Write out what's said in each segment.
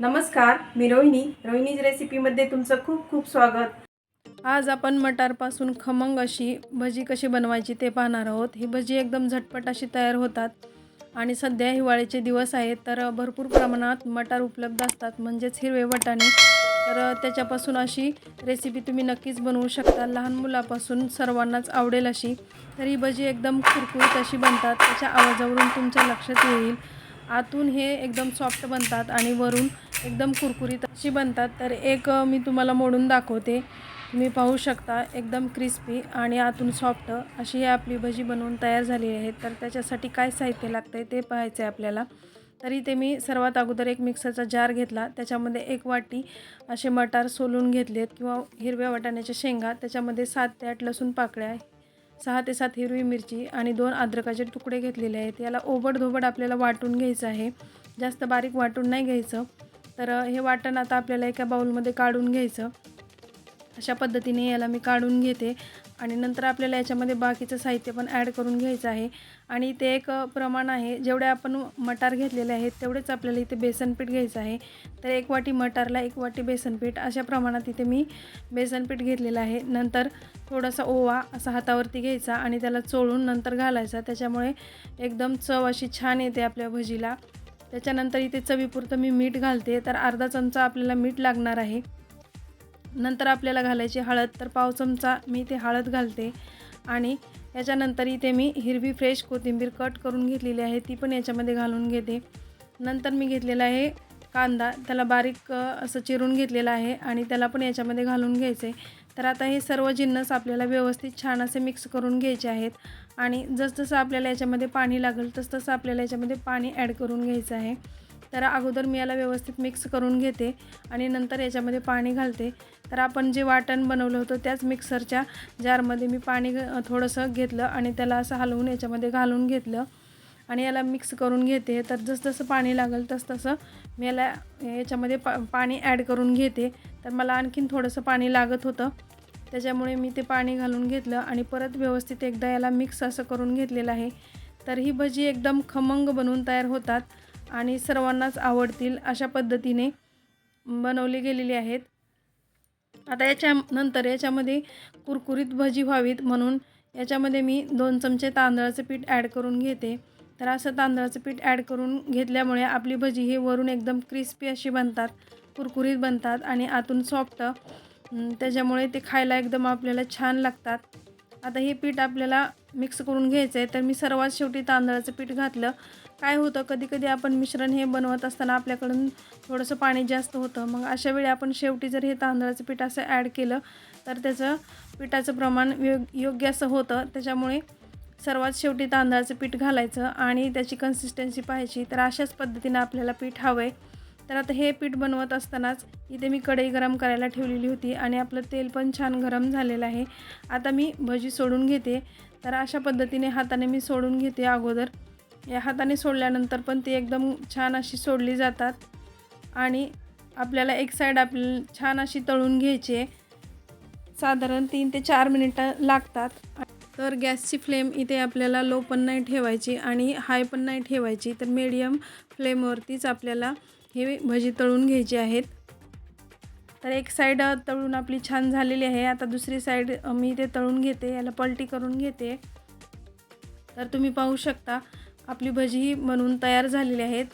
नमस्कार मी रोहिणी. रोहिणीज रेसिपीमध्ये तुमचं खूप खूप स्वागत. आज आपण मटारपासून खमंग अशी भजी कशी बनवायची ते पाहणार आहोत. ही भजी एकदम झटपट अशी तयार होतात आणि सध्या हिवाळ्याचे दिवस आहेत तर भरपूर प्रमाणात मटार उपलब्ध असतात म्हणजेच हिरवे वटाणे. तर त्याच्यापासून अशी रेसिपी तुम्ही नक्कीच बनवू शकता. लहान मुलापासून सर्वांनाच आवडेल अशी. तर ही भजी एकदम कुरकुरीत अशी बनतात. त्याच्या आवाजावरून तुमच्या लक्षात येईल. आतून हे एकदम सॉफ्ट बनतात आणि वरून एकदम कुरकुरीत अशी बनतात. तर एक मी तुम्हाला मोडून दाखवते. तुम्ही पाहू शकता एकदम क्रिस्पी आणि आतून सॉफ्ट अशी ही आपली भजी बनवून तयार झालेली आहे. तर त्याच्यासाठी काय साहित्य लागतं आहे ते पाहायचं आहे आपल्याला. तरी ते मी सर्वात अगोदर एक मिक्सरचा जार घेतला. त्याच्यामध्ये एक वाटी असे मटार सोलून घेतलेत किंवा हिरव्या वाटाण्याच्या शेंगा. त्याच्यामध्ये सात ते आठ लसूण पाकळ्या सहा ते सात हिरवी मिरची आणि दोन अद्रकाचे तुकडे घेतलेले आहेत. याला ओबडधोबड आपल्याला वाटून घ्यायचं आहे. जास्त बारीक वाटून नाही घ्यायचं. तर हे वाटण आता आपल्याला एका बाऊलमध्ये काढून घ्यायचं. अशा पद्धतीने याला मी काढून घेते. आणि नंतर आपल्याला याच्यामध्ये बाकीचं साहित्य पण ॲड करून घ्यायचं आहे. आणि ते एक प्रमाण आहे. जेवढे आपण मटार घेतलेले आहेत तेवढेच आपल्याला इथे बेसनपीठ घ्यायचं आहे. तर एक वाटी मटारला एक वाटी बेसनपीठ अशा प्रमाणात इथे मी बेसनपीठ घेतलेलं आहे. नंतर थोडासा ओवा असा हातावरती घ्यायचा आणि त्याला चोळून नंतर घालायचा. त्याच्यामुळे एकदम चव अशी छान येते आपल्या भजीला. त्याच्यानंतर इथे चवीपुरतं मी मीठ घालते. तर अर्धा चमचा आपल्याला मीठ लागणार आहे. नंतर आपल्याला घालायची हळद. तर पाव चमचा मी इथे हळद घालते. आणि याच्यानंतर इथे मी हिरवी फ्रेश कोथिंबीर कट करून घेतलेली आहे. ती पण याच्यामध्ये घालून घेते. नंतर मी घेतलेलं आहे कांदा त्याला बारीक असं चिरून घेतलेलं आहे आणि त्याला पण याच्यामध्ये घालून घ्यायचे. तर आता हे सर्व जिन्नस आपल्याला व्यवस्थित छान असे मिक्स करून घ्यायचे आहेत आणि जसजसं आपल्याला याच्यामध्ये पाणी लागेल तसतसं आपल्याला याच्यामध्ये पाणी ॲड करून घ्यायचं आहे. तर अगोदर मी याला व्यवस्थित मिक्स करून घेते आणि नंतर याच्यामध्ये पाणी घालते. तर आपण जे वाटण बनवलं होतं त्याच मिक्सरच्या जारमध्ये मी पाणी घ- थोडंसं घेतलं आणि त्याला असं हलवून याच्यामध्ये घालून घेतलं. आणि याला मिक्स करून घेते. तर जसजसं पाणी लागेल तसतसं मी याला याच्यामध्ये पा पाणी ॲड करून घेते. तर मला आणखीन थोडंसं पाणी लागत होतं. त्याच्यामुळे मी ते पाणी घालून घेतलं आणि परत व्यवस्थित एकदा याला मिक्स असं करून घेतलेलं आहे. तर ही भजी एकदम खमंग बनवून तयार होतात आणि सर्वांनाच आवडतील अशा पद्धतीने बनवली गेलेली आहेत. आता याच्यानंतर याच्यामध्ये कुरकुरीत भजी व्हावीत म्हणून याच्यामध्ये मी दोन चमचे तांदळाचं पीठ ॲड करून घेते. तर असं तांदळाचं पीठ ॲड करून घेतल्यामुळे आपली भजी ही वरून एकदम क्रिस्पी अशी बनतात कुरकुरीत बनतात आणि आतून सॉफ्ट त्याच्यामुळे ते खायला एकदम आपल्याला छान लागतात. आता हे पीठ आपल्याला मिक्स करून घ्यायचं आहे तर मी सर्वात शेवटी तांदळाचं पीठ घातलं. काय होतं कधी कधी आपण मिश्रण हे बनवत असताना आपल्याकडून थोडंसं पाणी जास्त होतं. मग अशा वेळी आपण शेवटी जर हे तांदळाचं पीठ असं ॲड केलं तर त्याचं पिठाचं प्रमाण यो योग्य असं होतं. त्याच्यामुळे सर्वात शेवटी तांदळाचं पीठ घालायचं आणि त्याची कन्सिस्टन्सी पाहायची. तर अशाच पद्धतीनं आपल्याला पीठ हवं आहे तर आता हे पीठ बनवत असतानाच इथे मी कढई गरम करायला ठेवलेली होती आणि आपलं तेल पण छान गरम झालेलं आहे. आता मी भजी सोडून घेते. तर अशा पद्धतीने हाताने मी सोडून घेते अगोदर. या हाताने सोडल्यानंतर पण ती एकदम छान अशी सोडली जातात. आणि आपल्याला एक साईड आप छान अशी तळून घ्यायची साधारण तीन ते चार मिनिटं लागतात. तर गॅसची फ्लेम इथे आपल्याला लो पण नाही ठेवायची आणि हाय पण नाही ठेवायची तर मीडियम फ्लेमवरतीच आपल्याला हे भजी तळून घ्यायची आहेत. तर एक साईड तळून आपली छान झालेली आहे. आता दुसरी साईड मी इथे तळून घेते याला पलटी करून घेते. तर तुम्ही पाहू शकता आपली भजी ही बनवून तयार झालेली आहेत.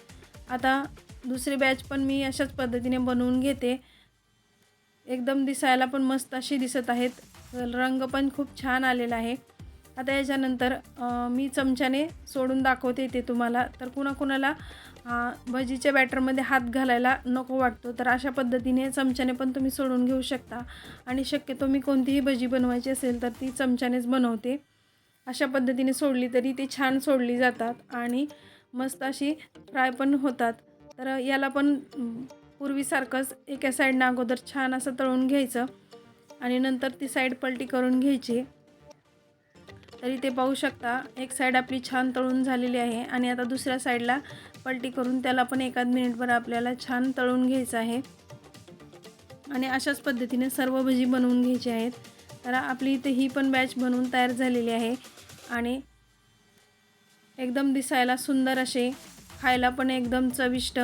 आता दुसरी बॅच पण मी अशाच पद्धतीने बनवून घेते. एकदम दिसायला पण मस्त अशी दिसत आहेत. रंग पण खूप छान आलेला आहे. आता याच्यानंतर मी चमच्याने सोडून दाखवते ते तुम्हाला. तर कुणाकुणाला भजीच्या बॅटरमध्ये हात घालायला नको वाटतो तर अशा पद्धतीने चमच्याने पण तुम्ही सोडून घेऊ शकता. आणि शक्यतो मी कोणतीही भजी बनवायची असेल तर ती चमच्यानेच बनवते. अशा पद्धतीने सोडली तरी ती छान सोडली जातात आणि मस्त अशी फ्राय पण होतात. तर याला पण पूर्वीसारखंच एका साईडनं अगोदर छान असं तळून घ्यायचं. आणि नंतर ती साईड पलटी करून घ्यायची. तरी ते पाहू शकता एक साईड आपली छान तळून झालेली आहे आणि आता दुसऱ्या साईडला पलटी करून त्याला पण एकाद मिनिटभर आपल्याला छान तळून घ्यायचं आहे. आणि अशाच पद्धतीने सर्व भजी बनवून घ्यायची आहेत. तर आपली इथे ही पण बॅच बनवून तयार झालेली आहे. आणि एकदम दिसायला सुंदर असे खायला पण एकदम चविष्ट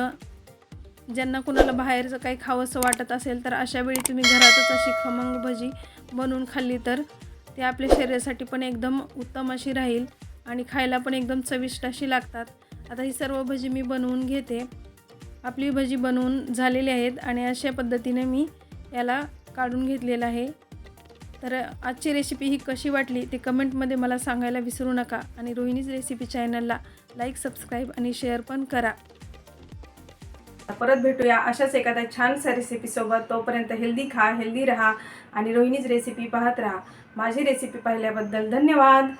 ज्यांना कुणाला बाहेरचं काही खावंसं वाटत असेल तर अशा वेळी तुम्ही घरातच अशी खमंग भजी बनवून खाल्ली तर ते आपल्या शरीरासाठी पण एकदम उत्तम अशी राहील आणि खायला पण एकदम चविष्ट अशी लागतात. आता ही सर्व भजी मी बनवून घेते. आपली भजी बनवून झालेली आहेत आणि अशा पद्धतीने मी याला काढून घेतलेलं आहे. तर आजची रेसिपी ही कशी वाटली ते कमेंटमध्ये मला सांगायला विसरू नका आणि रोहिणीज रेसिपी चॅनलला लाईक सबस्क्राईब आणि शेअर पण करा. परत भेटूया अशाच एखाद्या छानशा रेसिपीसोबत तोपर्यंत हेल्दी खा हेल्दी राहा आणि रोहिणीच रेसिपी पाहत राहा. माझी रेसिपी पाहिल्याबद्दल धन्यवाद.